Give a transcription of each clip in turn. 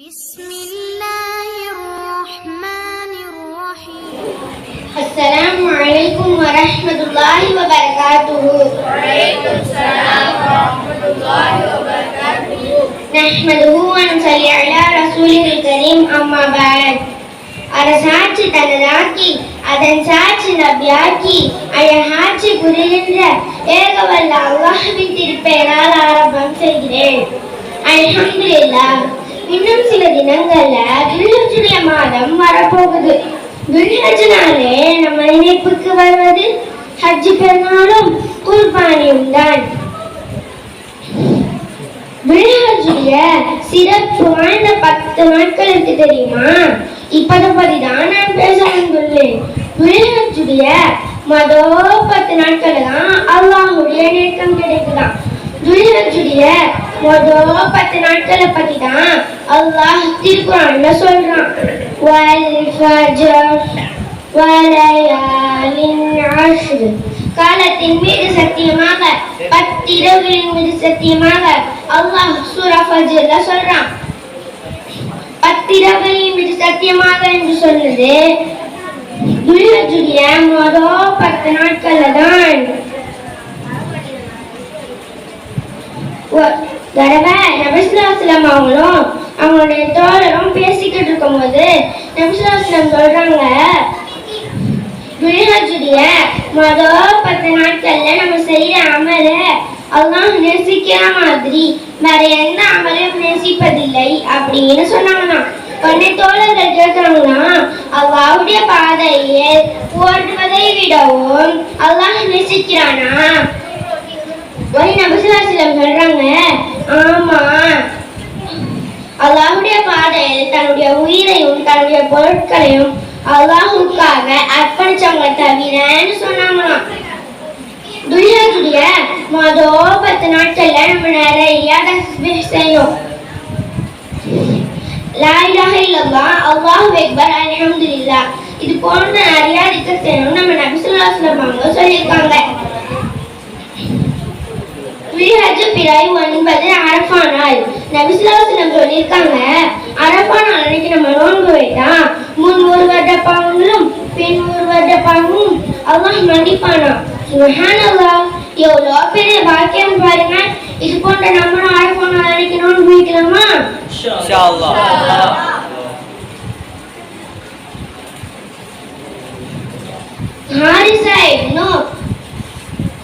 بسم الله الرحمن الرحيم السلام عليكم ورحمة الله وبركاته وعليكم السلام ورحمة الله وبركاته نحمده ونصلي على رسوله الكريم أما بعد அரசாட்சி தனதாக்கி அதன் சாட்சி நபியாக்கி அழகாட்சி புரிகின்ற ஏகவல்ல அல்லாஹ்வின் திருப்பெயரால் ஆரம்பம் செய்கிறேன் அல்ஹம்துலில்லாஹ் இன்னும் சில தினங்கள்ல துல்ஹஜுடைய மாதம் வரப்போகுது. துல்ஹஜ்னாலே நம்ம நினைப்புக்கு வருவது ஹஜ் பெருநாளும் குர்பானியும் தான். சிறப்பு வாய்ந்த பத்து நாட்களுக்கு தெரியுமா? இப்பத பத்தி தான் நான் பேச வந்துள்ளேன். துல்ஹஜுடைய மதோ பத்து நாட்கள் தான் அல்லாஹுடைய நேக்கம் கிடைக்குதான். துல்ஹஜுடைய மொதல் பத்து நாட்களை பத்தி தான் அல்லாஹ் திருக்குறான்ல சொல்றான். காலத்தின் மீது சத்தியமாக பத்திரவுகளின் மீது சத்தியமாக அல்லாஹ் சூரா சொல்றான். பத்திரவுகளின் மீது சத்தியமாக என்று சொன்னது துல்ஹஜுடைய மொதல் பத்து நாட்கள்ல தான் தடவை நபிசுலாஸ்லம் அவங்களும் அவங்களுடைய தோழரும் பேசிக்கிட்டு இருக்கும்போது நபிசுலாஸ்லம் சொல்றாங்க துல்ஹஜுடைய மொதல் பத்து நாட்கள்ல நம்ம செய்யற அமல அதுதான் நேசிக்கிற மாதிரி. வேற எந்த அமலையும் நேசிப்பதில்லை அப்படின்னு சொன்னாங்கன்னா உடனே தோழர்கள் கேட்கிறாங்கன்னா அவ்வாவுடைய பாதையில் ஓடுவதை விடவும் அதுதான் நேசிக்கிறானா? ஒரே நபிசுலாசிலம் சொல்றாங்க ஆமா. அல்லாஹுடைய பாதையில் தன்னுடைய உயிரையும் தன்னுடைய பொருட்களையும் அல்லாஹுக்காக அர்ப்பணிச்சவங்க தவிரன்னு சொன்னாங்களாம். துல்ஹஜுடைய மொத பத்து நாட்கள்ல நம்ம நிறைய செய்யும் லாயிலாக இல்லவா இல்லல்லாஹ் அல்லாஹு அக்பர் அல்ஹம்துலில்லாஹ். இது போன்ற நிறைய திக்கர் செய்யணும் நம்ம நபிசுல்லா சொல்லுவாங்க சொல்லியிருக்காங்க. பில்ஹஜ் பிறை ஒன்பது அரஃபா நாள் நபிசுல்லாசனம் சொல்லியிருக்காங்க அரஃபா அன்னைக்கு நம்ம நோன்பு வைக்கலாம் முன் ஒரு வருட பாவங்களும் பின் ஒரு வருட பாவமும் அல்லாஹ் மன்னிப்பானா சுஹானல்லா எவ்வளோ பெரிய பாக்கியம் பாருங்க. இது போன்ற நம்மளும் அரஃபா நாள் அன்னைக்கு நோன்பு வைக்கலாமா? ஹாரிசா இப்னு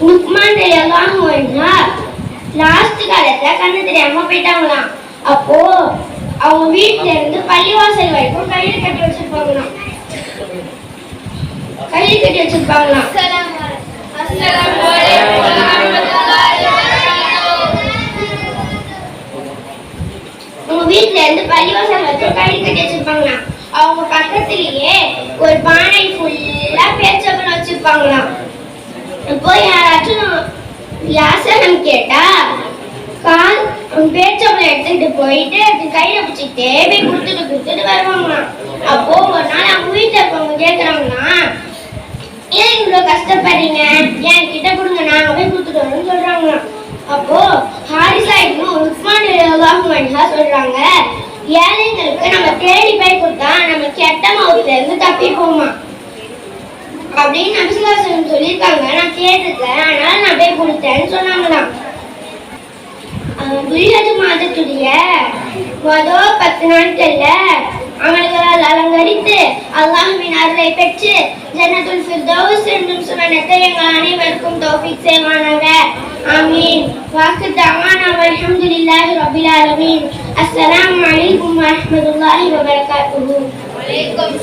லுக்மான் ரலியல்லாஹு அன்ஹு லாஸ்ட் காலத்துல கண்ணு தெரியாம போயிட்டாங்களாம். அப்போ அவங்க வீட்டுல இருந்து பள்ளிவாசல் வரைக்கும் கயிறு கட்டி வச்சிருப்பாங்களாம். கயிறு கட்டி வச்சிருப்பாங்களாம். உங்க வீட்டுல இருந்து பள்ளிவாசல் வரைக்கும் கயிறு கட்டி வச்சிருப்பாங்களாம். அவங்க பக்கத்துலயே ஒரு பானை ஃபுல்லா பேச்சப்பன வச்சிருப்பாங்களாம். இப்போ யாராச்சும் வியாசனம் கேட்டா கால் பேச்சப்பழம் எடுத்துக்கிட்டு போயிட்டு அது கையில பிடிச்சி தேவை கொடுத்துட்டு கொடுத்துட்டு வருவாங்களாம் அப்போ ஒரு நாள் அவங்க வீட்டுல இருக்கவங்க கேக்குறாங்கன்னா ஏன் இவ்வளவு கஷ்டப்படுறீங்க? என் கிட்ட கொடுங்க நான் போய் கொடுத்துட்டு வரேன்னு சொல்றாங்களாம் அப்போ ஹாரிசா இன்னும் உஸ்மான் அல்லாஹுமன்ஹா சொல்றாங்க. ஏழைங்களுக்கு நம்ம தேடி போய் கொடுத்தா நம்ம கெட்ட மவுத்துல இருந்து தப்பிப்போமா அப்படின்னு நபிசுல்லாசனம் சொல்லியிருக்காங்க. நான் கேட்டிருக்கேன். அதனால நான் போய் கொடுத்தேன்னு சொன்னாங்களாம் உள்ளது மாதத்துடைய மொதல் பத்து நாட்கள்ல அவர்களால் அலங்கரித்து அல்லாஹுவின் அருளை பெற்று ஜன்னத்துல் ஃபிர்தௌஸ் என்றும் சொன்ன எங்கள் அனைவருக்கும் தௌஃபிக் செய்வானாங்க ஆமீன். வாக்கு தவானா அல்ஹம்துலில்லாஹி ரபில் ஆலமீன். அஸ்ஸலாமு அலைக்கும் வரஹ்மத்துல்லாஹி வபரகாத்துஹு. வலைக்கும்